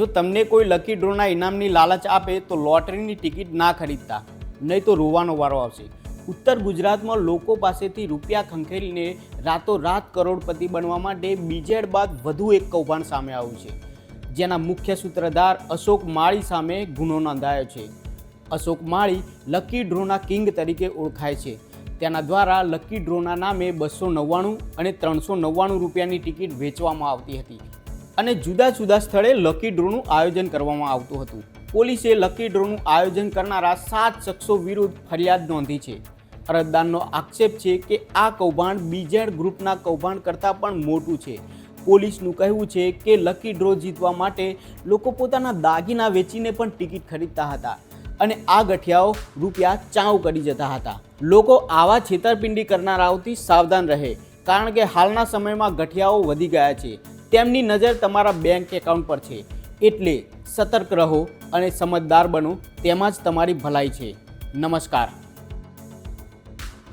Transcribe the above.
જો તમને કોઈ લકી ડ્રોના ઇનામની લાલચ આપે તો લોટરીની ટિકિટ ના ખરીદતા, નહીં તો રોવાનો વારો આવશે. ઉત્તર ગુજરાતમાં લોકો પાસેથી રૂપિયા ખંખેરીને રાતોરાત કરોડપતિ બનવા માટે બીજેડ બાદ વધુ એક કૌભાંડ સામે આવ્યું છે. જેના મુખ્ય સૂત્રધાર અશોક માળી સામે ગુનો નોંધાયો છે. અશોક માળી લકી ડ્રોના કિંગ તરીકે ઓળખાય છે. તેના દ્વારા લકી ડ્રોના નામે બસો નવ્વાણું અને ત્રણસો નવ્વાણું રૂપિયાની ટિકિટ વેચવામાં આવતી હતી. અને જુદા જુદા સ્થળે લકી ડ્રોનું આયોજન કરવામાં આવતું હતું. પોલીસે લકી ડ્રોનું આયોજન કરનારા સાત શખ્સો વિરુદ્ધ ફરિયાદ નોંધી છે. અરજદારનો આક્ષેપ છે કે આ કૌભાંડ બીજેડ ગ્રુપના કૌભાંડ કરતાં પણ મોટું છે. પોલીસનું કહેવું છે કે લકી ડ્રો જીતવા માટે લોકો પોતાના દાગીના વેચીને પણ ટિકિટ ખરીદતા હતા અને આ ગઠિયાઓ રૂપિયા ચાઉ કરી જતા હતા. લોકો આવા છેતરપિંડી કરનારાઓથી સાવધાન રહે, કારણ કે હાલના સમયમાં ગઠિયાઓ વધી ગયા છે. તેમની નજર તમારા બેંક એકાઉન્ટ પર છે. એટલે સતર્ક રહો અને સમજદાર બનો, તેમાં જ તમારી ભલાઈ છે. નમસ્કાર.